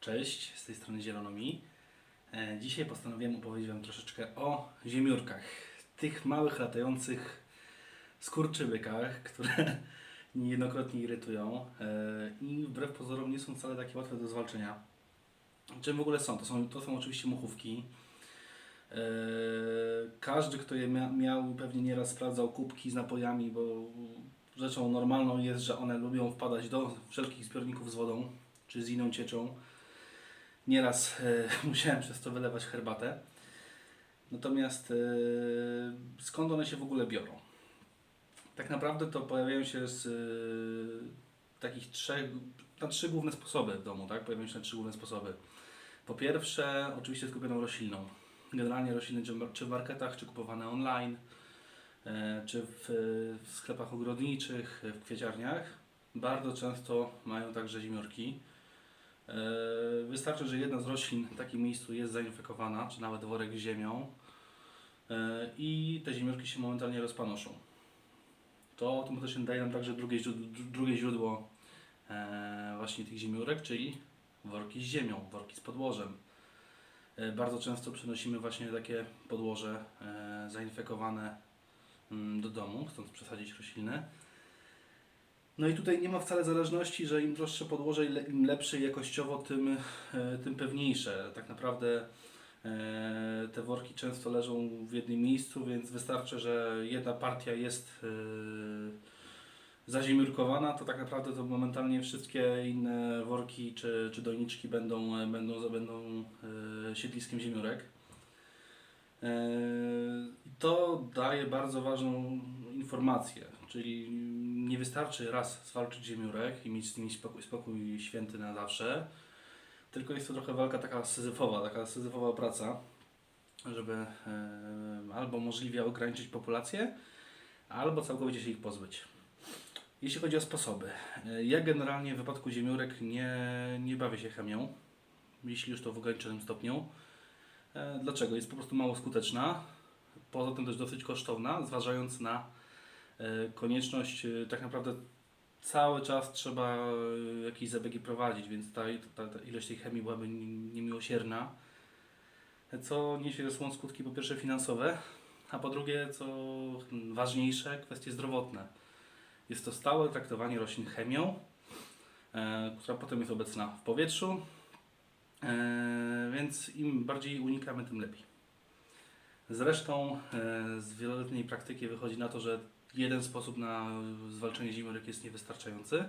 Cześć, z tej strony Zielonomi. E, Dzisiaj postanowiłem opowiedzieć Wam troszeczkę o ziemiórkach. Tych małych, latających skurczybykach, które niejednokrotnie irytują e, i wbrew pozorom nie są wcale takie łatwe do zwalczenia. Czym w ogóle są? To są, to są oczywiście muchówki. E, Każdy, kto je mia- miał, pewnie nieraz sprawdzał kubki z napojami, bo rzeczą normalną jest, że one lubią wpadać do wszelkich zbiorników z wodą czy z inną cieczą. Nieraz e, musiałem przez to wylewać herbatę. Natomiast e, skąd one się w ogóle biorą? Tak naprawdę to pojawiają się z e, takich trzech, na trzy główne sposoby w domu, tak? Pojawiają się na trzy główne sposoby. Po pierwsze, oczywiście skupioną roślinną. Generalnie rośliny czy- w marketach, czy kupowane online, czy w, w sklepach ogrodniczych, w kwieciarniach. Bardzo często mają także zimiorki. E, Wystarczy, że jedna z roślin w takim miejscu jest zainfekowana, czy nawet worek z ziemią e, i te ziemiorki się momentalnie rozpanoszą. To automatycznie daje nam także drugie źródło, drugie źródło e, właśnie tych ziemiórek, czyli worki z ziemią, worki z podłożem. Bardzo często przynosimy właśnie takie podłoże zainfekowane mm, do domu, chcąc przesadzić rośliny. No i tutaj nie ma wcale zależności, że im droższe podłoże, im lepsze jakościowo, tym, e, tym pewniejsze. Tak naprawdę e, te worki często leżą w jednym miejscu, więc wystarczy, że jedna partia jest e, zaziemiurkowana, to tak naprawdę to momentalnie wszystkie inne worki czy, czy doniczki będą, będą, będą siedliskiem ziemiórek. I to daje bardzo ważną informację, czyli nie wystarczy raz zwalczyć ziemiórek i mieć z nimi spokój, spokój święty na zawsze, tylko jest to trochę walka taka syzyfowa, taka syzyfowa praca, żeby e, albo możliwie ograniczyć populację, albo całkowicie się ich pozbyć. Jeśli chodzi o sposoby, e, ja generalnie w wypadku ziemiórek nie, nie bawię się chemią, jeśli już to w ograniczonym stopniu. E, Dlaczego? Jest po prostu mało skuteczna, poza tym też dosyć kosztowna, zważając na e, konieczność, e, tak naprawdę cały czas trzeba jakieś zabiegi prowadzić, więc ta, ta, ta ilość tej chemii byłaby ni- niemiłosierna, co niesie ze sobą skutki po pierwsze finansowe, a po drugie, co ważniejsze, kwestie zdrowotne. Jest to stałe traktowanie roślin chemią, która potem jest obecna w powietrzu, więc im bardziej unikamy, tym lepiej. Zresztą e, z wieloletniej praktyki wychodzi na to, że jeden sposób na zwalczenie zimorek jest niewystarczający.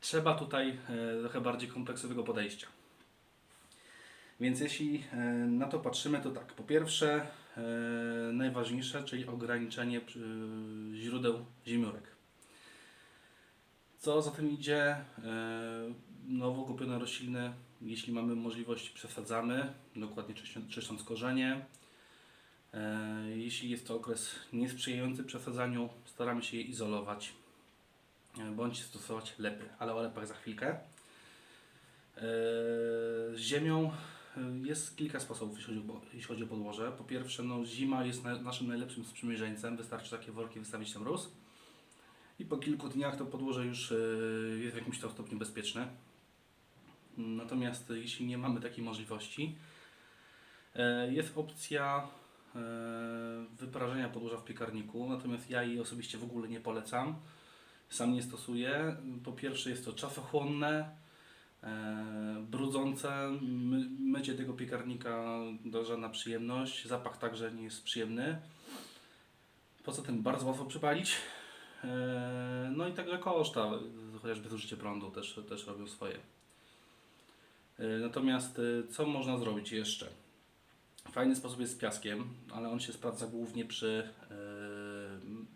Trzeba tutaj e, trochę bardziej kompleksowego podejścia. Więc jeśli e, na to patrzymy, to tak, po pierwsze e, najważniejsze, czyli ograniczenie e, źródeł zimiorek. Co za tym idzie, e, nowo kupione rośliny, jeśli mamy możliwość, przesadzamy, dokładnie czyszcząc, korzenie. E, Jeśli jest to okres niesprzyjający przesadzaniu, staramy się je izolować e, bądź stosować lepy, ale o lepach za chwilkę. E, Z ziemią jest kilka sposobów, jeśli chodzi o, podłoże. Po pierwsze, no, zima jest na, naszym najlepszym sprzymierzeńcem, wystarczy takie worki wystawić na mróz i po kilku dniach to podłoże już jest w jakimś tam stopniu bezpieczne. Natomiast e, jeśli nie mamy takiej możliwości, e, jest opcja e, wyprażenia podłoża w piekarniku, natomiast ja jej osobiście w ogóle nie polecam. Sam nie stosuję. Po pierwsze jest to czasochłonne, brudzące, My, mycie tego piekarnika to żadna przyjemność, zapach także nie jest przyjemny. Poza tym bardzo łatwo przypalić. No i także koszta, chociażby zużycie prądu też, też robią swoje. E, Natomiast e, co można zrobić jeszcze? Fajny sposób jest z piaskiem, ale on się sprawdza głównie przy, e,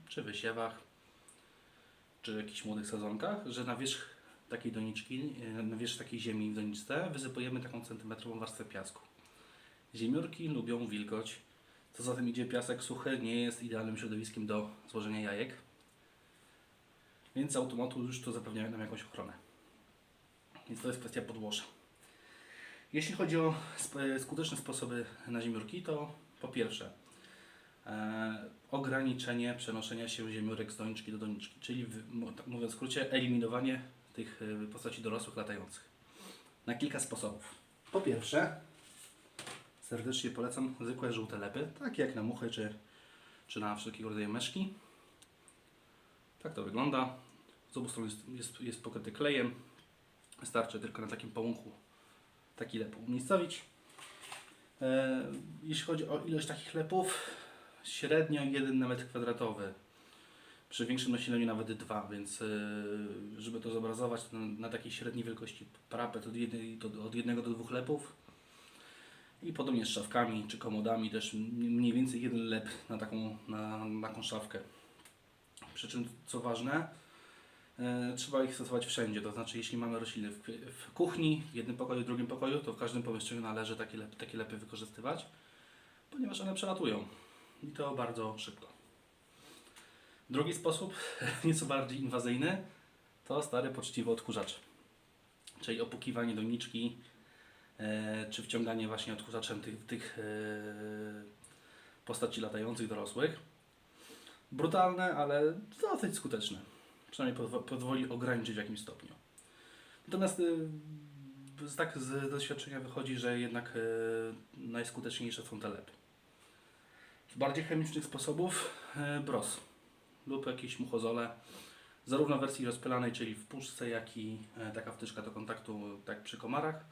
czy wysiewach, czy jakichś młodych sezonkach, że na wierzch takiej doniczki, e, na wierzch takiej ziemi w doniczce wysypujemy taką centymetrową warstwę piasku. Ziemiórki lubią wilgoć, co za tym idzie piasek suchy, nie jest idealnym środowiskiem do złożenia jajek, więc z automatu już to zapewnia nam jakąś ochronę. Więc to jest kwestia podłoża. Jeśli chodzi o sp- skuteczne sposoby na ziemiórki, to po pierwsze e, ograniczenie przenoszenia się ziemiórek z doniczki do doniczki, czyli w, tak mówiąc w skrócie eliminowanie tych e, postaci dorosłych latających. na kilka sposobów. Po pierwsze, serdecznie polecam zwykłe żółte lepy, takie jak na muchy czy, czy na wszelkiego rodzaju meszki. Tak to wygląda. Z obu stron jest, jest, jest pokryty klejem. Wystarczy tylko na takim połąku taki lep umiejscowić. E, jeśli chodzi o ilość takich lepów, średnio 1 na metr kwadratowy. Przy większym nasileniu nawet 2, więc e, żeby to zobrazować to na, takiej średniej wielkości parapet od 1 do, od jednego do dwóch lepów. I podobnie z szafkami czy komodami też mniej więcej jeden lep na taką, na, na taką szafkę. Przy czym co ważne, trzeba ich stosować wszędzie. To znaczy, jeśli mamy rośliny w, w kuchni, w jednym pokoju, w drugim pokoju, to w każdym pomieszczeniu należy takie, lep, takie lepy wykorzystywać, ponieważ one przelatują i to bardzo szybko. Drugi sposób, nieco bardziej inwazyjny, to stary poczciwy odkurzacz, czyli opukiwanie doniczki, e, czy wciąganie właśnie odkurzaczem tych, tych e, postaci latających dorosłych. Brutalne, ale dosyć skuteczne. Przynajmniej pozwo- pozwoli ograniczyć w jakimś stopniu. Natomiast y, z, tak z doświadczenia wychodzi, że jednak y, najskuteczniejsze są te lepy. Z bardziej chemicznych sposobów y, bros lub jakieś muchozole, zarówno w wersji rozpylanej, czyli w puszce, jak i e, taka wtyczka do kontaktu, tak przy komarach.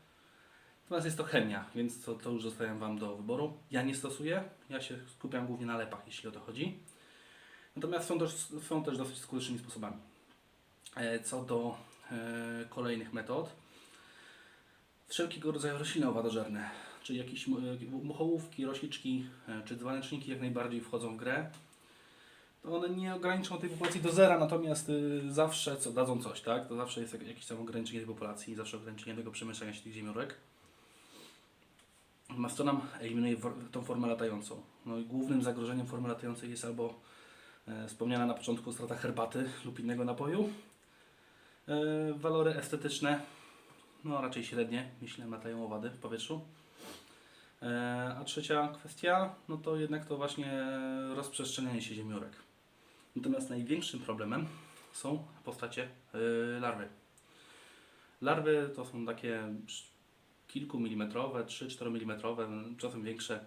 Natomiast jest to chemia, więc to, to już zostawiam Wam do wyboru. Ja nie stosuję, ja się skupiam głównie na lepach, jeśli o to chodzi. Natomiast są też, są też dosyć skutecznymi sposobami. E, Co do e, kolejnych metod, wszelkiego rodzaju rośliny owadożerne, czyli jakieś e, muchołówki, rosiczki e, czy dzwoneczniki jak najbardziej wchodzą w grę. One nie ograniczą tej populacji do zera, natomiast zawsze co, dadzą coś, tak? To zawsze jest jak- jakieś tam ograniczenie tej populacji, zawsze ograniczenie tego przemieszczania się tych ziemniorek. Mastodon eliminuje tą formę latającą. No i głównym zagrożeniem formy latającej jest albo wspomniana na początku strata herbaty lub innego napoju. E, walory estetyczne, no raczej średnie, jeśli latają owady w powietrzu. E, a trzecia kwestia, no to jednak to właśnie rozprzestrzenianie się ziemniórek. Natomiast największym problemem są postacie e, larwy. Larwy to są takie kilkumilimetrowe, 3-4 mm, czasem większe,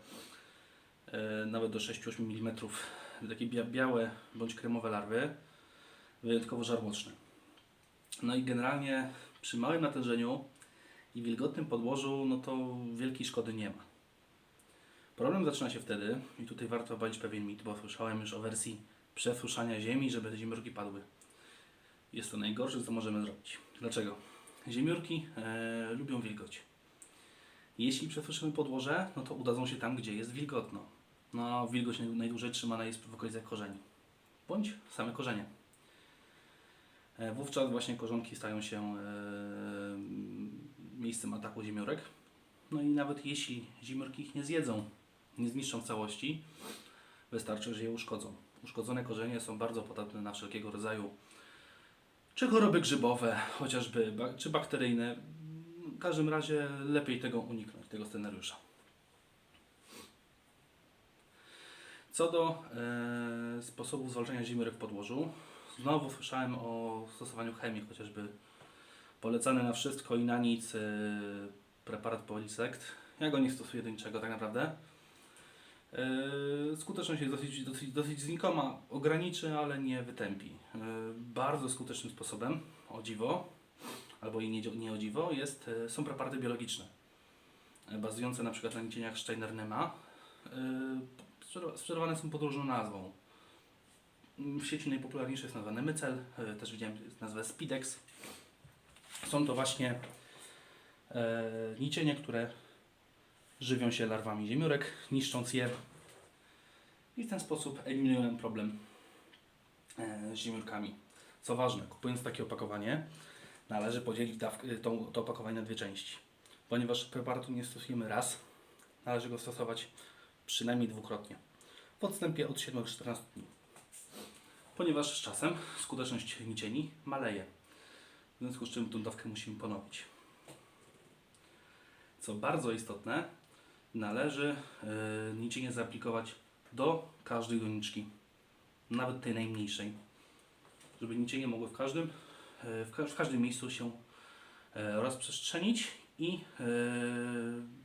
e, nawet do 6-8 mm, takie bia- białe bądź kremowe larwy, wyjątkowo żarłoczne. No i generalnie przy małym natężeniu i wilgotnym podłożu, no to wielkiej szkody nie ma. Problem zaczyna się wtedy, i tutaj warto obalić pewien mit, bo słyszałem już o wersji przesuszania ziemi, żeby te ziemniórki padły. Jest to najgorsze, co możemy zrobić. Dlaczego? Ziemniórki e, lubią wilgoć. Jeśli przesuszymy podłoże, no to udadzą się tam, gdzie jest wilgotno. No, wilgoć naj- najdłużej trzymana jest w okolicach korzeni. Bądź same korzenie. E, Wówczas właśnie korzonki stają się e, miejscem ataku ziemniórek. No i nawet jeśli ziemniórki ich nie zjedzą, nie zniszczą w całości, wystarczy, że je uszkodzą. Uszkodzone korzenie są bardzo podatne na wszelkiego rodzaju czy choroby grzybowe, chociażby, czy bakteryjne. W każdym razie lepiej tego uniknąć, tego scenariusza. Co do e, sposobów zwalczania ziemniorek w podłożu, znowu słyszałem o stosowaniu chemii, chociażby polecany na wszystko i na nic e, preparat Polisect. Ja go nie stosuję do niczego tak naprawdę. E, skuteczność jest dosyć, dosyć, dosyć znikoma, ograniczy, ale nie wytępi. E, bardzo skutecznym sposobem, o dziwo, albo i nie, nie o dziwo, jest, e, są preparaty biologiczne, e, bazujące na przykład na nicieniach Steiner-Nema. E, sprzedawane są pod różną nazwą. W sieci najpopularniejszy jest nazwa Nemycel, e, też widziałem nazwę Spidex. Są to właśnie e, nicienie, które żywią się larwami ziemniórek, niszcząc je i w ten sposób eliminują problem e, z ziemniórkami. Co ważne, kupując takie opakowanie, należy podzielić dawkę, tą, to opakowanie na dwie części. Ponieważ preparatu nie stosujemy raz, należy go stosować przynajmniej dwukrotnie. W odstępie od 7 do 14 dni. Ponieważ z czasem skuteczność nicieni maleje. W związku z czym tą dawkę musimy ponowić. Co bardzo istotne, należy yy, nicienie zaaplikować do każdej doniczki, nawet tej najmniejszej, żeby nicienie mogły w każdym, yy, w, ka- w każdym miejscu się yy, rozprzestrzenić i yy,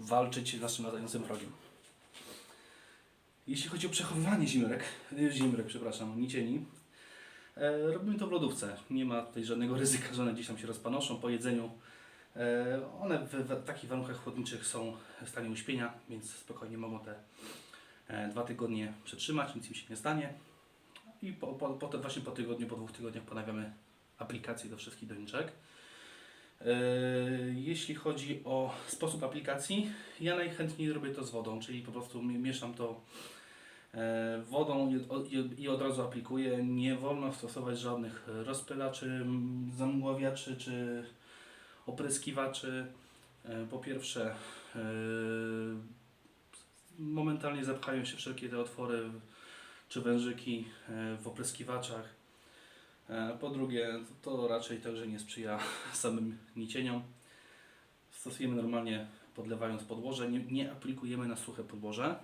walczyć z naszym latającym wrogiem. Jeśli chodzi o przechowywanie ziemniorek, yy, ziemniorek, przepraszam, nicieni, e, robimy to w lodówce. Nie ma tutaj żadnego ryzyka, że one gdzieś tam się rozpanoszą po jedzeniu. E, one w, w takich warunkach chłodniczych są w stanie uśpienia, więc spokojnie mogą te e, dwa tygodnie przetrzymać, nic im się nie stanie. I po, po, po, właśnie po tygodniu, po dwóch tygodniach ponawiamy aplikację do wszystkich doniczek. E, Jeśli chodzi o sposób aplikacji, ja najchętniej robię to z wodą, czyli po prostu mi- mieszam to e, wodą i od, razu aplikuję. Nie wolno stosować żadnych rozpylaczy, zamgławiaczy czy opryskiwaczy. E, Po pierwsze, momentalnie zapchają się wszelkie te otwory czy wężyki w opryskiwaczach. E, Po drugie, to raczej także nie sprzyja samym nicieniom. Stosujemy normalnie podlewając podłoże, nie, nie aplikujemy na suche podłoże.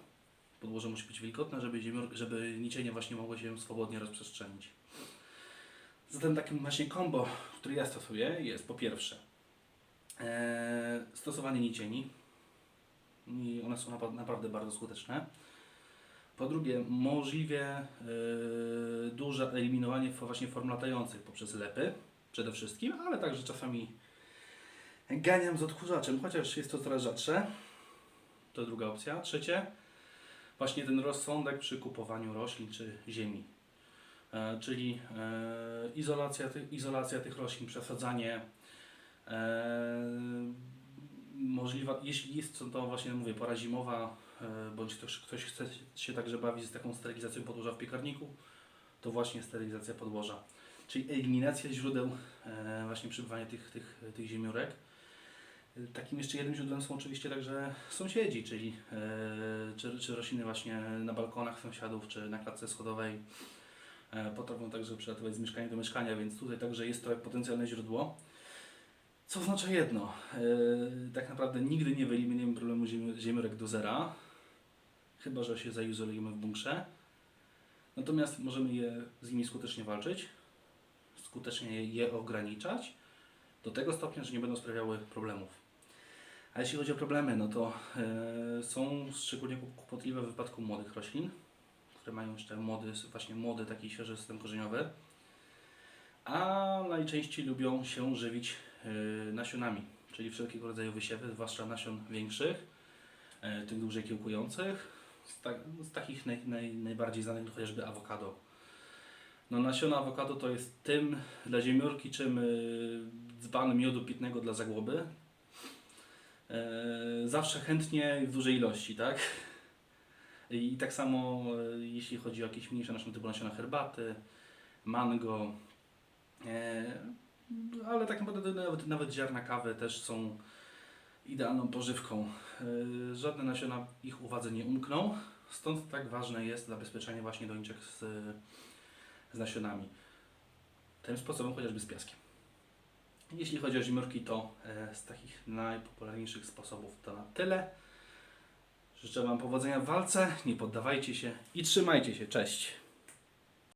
Podłoże musi być wilgotne, żeby, ziemior- żeby nicienie właśnie mogło się swobodnie rozprzestrzenić. Zatem takim właśnie kombo, który ja stosuję jest po pierwsze e, stosowanie nicieni i one są naprawdę bardzo skuteczne. Po drugie, możliwie e, duże eliminowanie właśnie form latających poprzez lepy przede wszystkim, ale także czasami ganiam z odkurzaczem, chociaż jest to coraz rzadsze. To druga opcja. Trzecie, właśnie ten rozsądek przy kupowaniu roślin czy ziemi. E, czyli e, izolacja, izolacja tych roślin, przesadzanie. E, możliwa, jeśli jest to właśnie, mówię, pora zimowa, bądź ktoś, ktoś chce się także bawić z taką sterylizacją podłoża w piekarniku, to właśnie sterylizacja podłoża. Czyli eliminacja źródeł e, właśnie przebywania tych, tych, tych ziemiórek. E, Takim jeszcze jednym źródłem są oczywiście także sąsiedzi, czyli e, czy, czy rośliny właśnie na balkonach sąsiadów, czy na klatce schodowej. E, potrafią także przelatywać z mieszkania do mieszkania, więc tutaj także jest to potencjalne źródło. Co oznacza jedno, e, tak naprawdę nigdy nie wyeliminujemy problemu ziemi- ziemiórek do zera, chyba że się zaizolujemy w bunkrze. Natomiast możemy je z nimi skutecznie walczyć, skutecznie je, ograniczać do tego stopnia, że nie będą sprawiały problemów. A jeśli chodzi o problemy, no to e, są szczególnie kłopotliwe w wypadku młodych roślin, które mają jeszcze młody, właśnie młody taki świeży system korzeniowy, a najczęściej lubią się żywić e, nasionami, czyli wszelkiego rodzaju wysiewy, zwłaszcza nasion większych, e, tych dłużej kiełkujących, z, tak, z takich naj, naj, najbardziej znanych chociażby awokado. No nasiona awokado to jest tym dla ziemiórki, czym y, dzban miodu pitnego dla zagłoby. E, zawsze chętnie i w dużej ilości, tak? I tak samo e, jeśli chodzi o jakieś mniejsze nasiona typu nasiona herbaty, mango, e, ale tak naprawdę nawet, nawet ziarna kawy też są idealną pożywką. E, żadne nasiona ich uwadze nie umkną, stąd tak ważne jest zabezpieczenie właśnie doniczek z, z nasionami. Tym sposobem chociażby z piaskiem. Jeśli chodzi o zimurki, to e, z takich najpopularniejszych sposobów to na tyle. Życzę Wam powodzenia w walce, nie poddawajcie się i trzymajcie się. Cześć!